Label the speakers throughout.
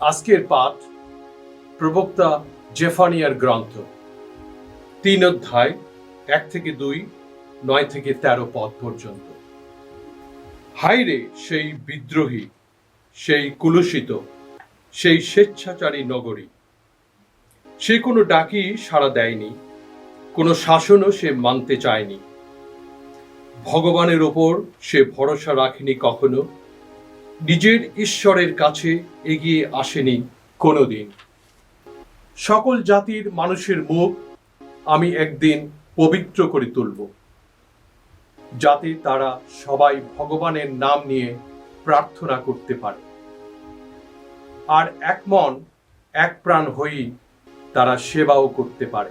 Speaker 1: আজকের পাঠ প্রবক্তা জেফানিয়ার গ্রন্থ। তিন অধ্যায়, এক থেকে দুই, নয় থেকে তেরো পদ পর্যন্ত। হাইরে সেই বিদ্রোহী, সেই কুলুষিত, সেই স্বেচ্ছাচারী নগরী। সে কোনো ডাকি সাড়া দেয়নি, কোনো শাসনও সে মানতে চায়নি। ভগবানের ওপর সে ভরসা রাখেনি কখনো নিজের ঈশ্বরের কাছে এগিয়ে আসেনি কোনোদিন। সকল জাতির মানুষের মুখ আমি একদিন পবিত্র করে তুলব। যাতে তারা সবাই ভগবানের নাম নিয়ে প্রার্থনা করতে পারে। আর এক মন, এক প্রাণ হয়েই তারা সেবাও করতে পারে।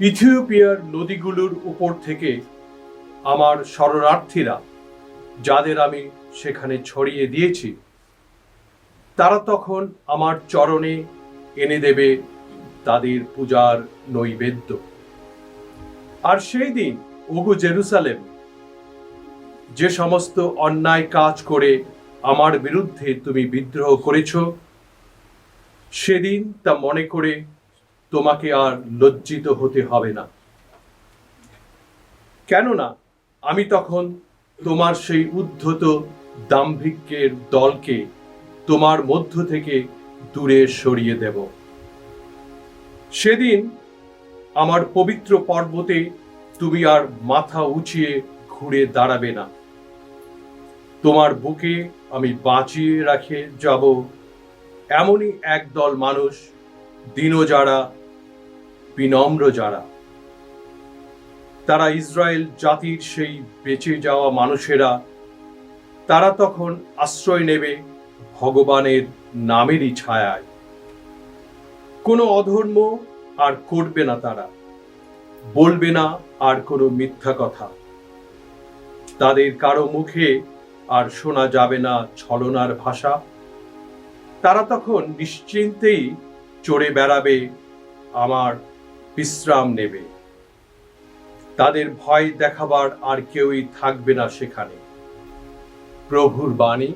Speaker 1: ইথিওপিয়ার নদীগুলোর উপর থেকে আমার শরণার্থীরা যাদের আমি সেখানে ছড়িয়ে দিয়েছি, তারা তখন আমার চরণে এনে দেবে তাদের পূজার নৈবেদ্য। আর সেই দিন ওগো জেরুসালেম যে সমস্ত অন্যায় কাজ করে আমার বিরুদ্ধে তুমি বিদ্রোহ করেছ, সেদিন তা মনে করে তোমাকে আর লজ্জিত হতে হবে না। কেননা আমি তখন তোমার সেই উদ্ধত দাম্ভিক্যের দলকে তোমার মধ্য থেকে দূরে সরিয়ে দেব। সেদিন আমার পবিত্র পর্বতে তুমি আর মাথা উঁচিয়ে ঘুরে দাঁড়াবে না। তোমার বুকে আমি বাঁচিয়ে রাখে যাব। এমনই একদল মানুষ দিন যারা, বিনম্র যারা। তারা ইসরায়েল জাতির সেই বেঁচে যাওয়া মানুষেরা, তারা তখন আশ্রয় নেবে ভগবানের নামেরই ছায়ায়। কোনো অধর্ম আর করবে না তারা, বলবে না আর কোনো মিথ্যা কথা। তাদের কারও মুখে আর শোনা যাবে না ছলনার ভাষা। তারা তখন নিশ্চিন্তেই চড়ে বেড়াবে, আমার বিশ্রাম নেবে। তাদের ভয় দেখাবার আর কেউই থাকবে না সেখানে। প্রভুর বাণী